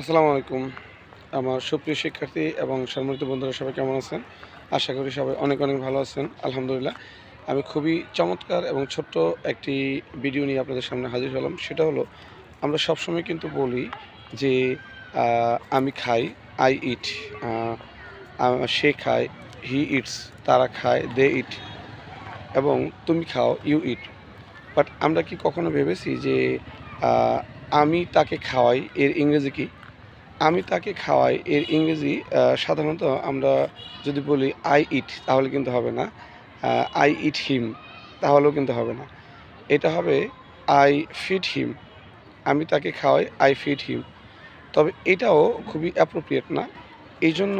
আসসালামু আলাইকুম। আমার সুপ্রিয় শিক্ষার্থী এবং সম্মানিত বন্ধুরা সবাই কেমন আছেন? আশা করি সবাই অনেক অনেক ভালো আছেন, আলহামদুলিল্লাহ। আমি খুবই চমৎকার এবং ছোট্ট একটি ভিডিও নিয়ে আপনাদের সামনে হাজির হলাম। সেটা হলো, আমরা সবসময় কিন্তু বলি যে আমি খাই আই ইট সে খায় হি ইটস তারা খায় দে ইট এবং তুমি খাও ইউ ইট বাট আমরা কি কখনো ভেবেছি যে আমি তাকে খাওয়াই, এর ইংরেজি কি? আমি তাকে খাওয়াই। এর ইংরেজি সাধারণত আমরা যদি বলি আই ইট তাহলে কিন্তু হবে না। আই ইট হিম তাহলেও কিন্তু হবে না। এটা হবে আই ফিট হিম আমি তাকে খাওয়াই আই ফিট হিম তবে এটাও খুবই অ্যাপ্রোপ্রিয়েট না। এই জন্য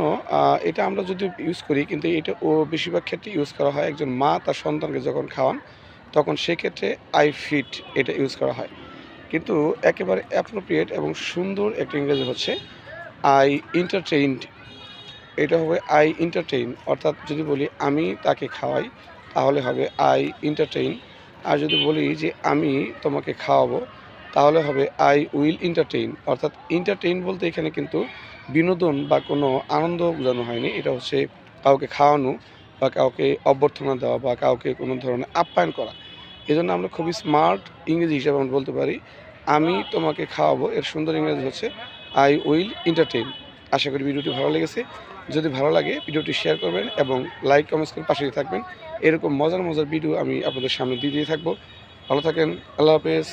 এটা আমরা যদি ইউজ করি, কিন্তু এটা ও বেশিরভাগ ক্ষেত্রে ইউজ করা হয়, একজন মা তার সন্তানকে যখন খাওয়ান, তখন সেক্ষেত্রে আই ফিট এটা ইউজ করা হয়। কিন্তু একেবারে অ্যাপ্রোপ্রিয়েট এবং সুন্দর একটা ইংরেজি হচ্ছে আই এন্টারটেইনড এটা হবে আই এন্টারটেইন অর্থাৎ যদি বলি আমি তাকে খাওয়াই, তাহলে হবে আই এন্টারটেইন আর যদি বলি যে আমি তোমাকে খাওয়াবো, তাহলে হবে আই উইল ইন্টারটেইন অর্থাৎ ইন্টারটেইন বলতে এখানে কিন্তু বিনোদন বা কোনো আনন্দ বোঝানো হয়নি। এটা হচ্ছে কাউকে খাওয়ানো বা কাউকে অভ্যর্থনা দেওয়া বা কাউকে কোনো ধরনের আপ্যায়ন করা। এজন্য আমরা খুবই স্মার্ট ইংরেজি হিসাবে আমরা বলতে পারি। আমি তোমাকে খাওয়াবো, এর সুন্দর ইংরেজি হচ্ছে আই উইল এন্টারটেইন আশা করি ভিডিওটি ভালো লেগেছে। যদি ভালো লাগে, ভিডিওটি শেয়ার করবেন এবং লাইক কমেন্টস করে পাশে থাকবেন। এরকম মজার মজার ভিডিও আমি আপনাদের সামনে দিয়ে দিয়ে থাকব। ভালো থাকেন, আল্লাহ হাফেজ।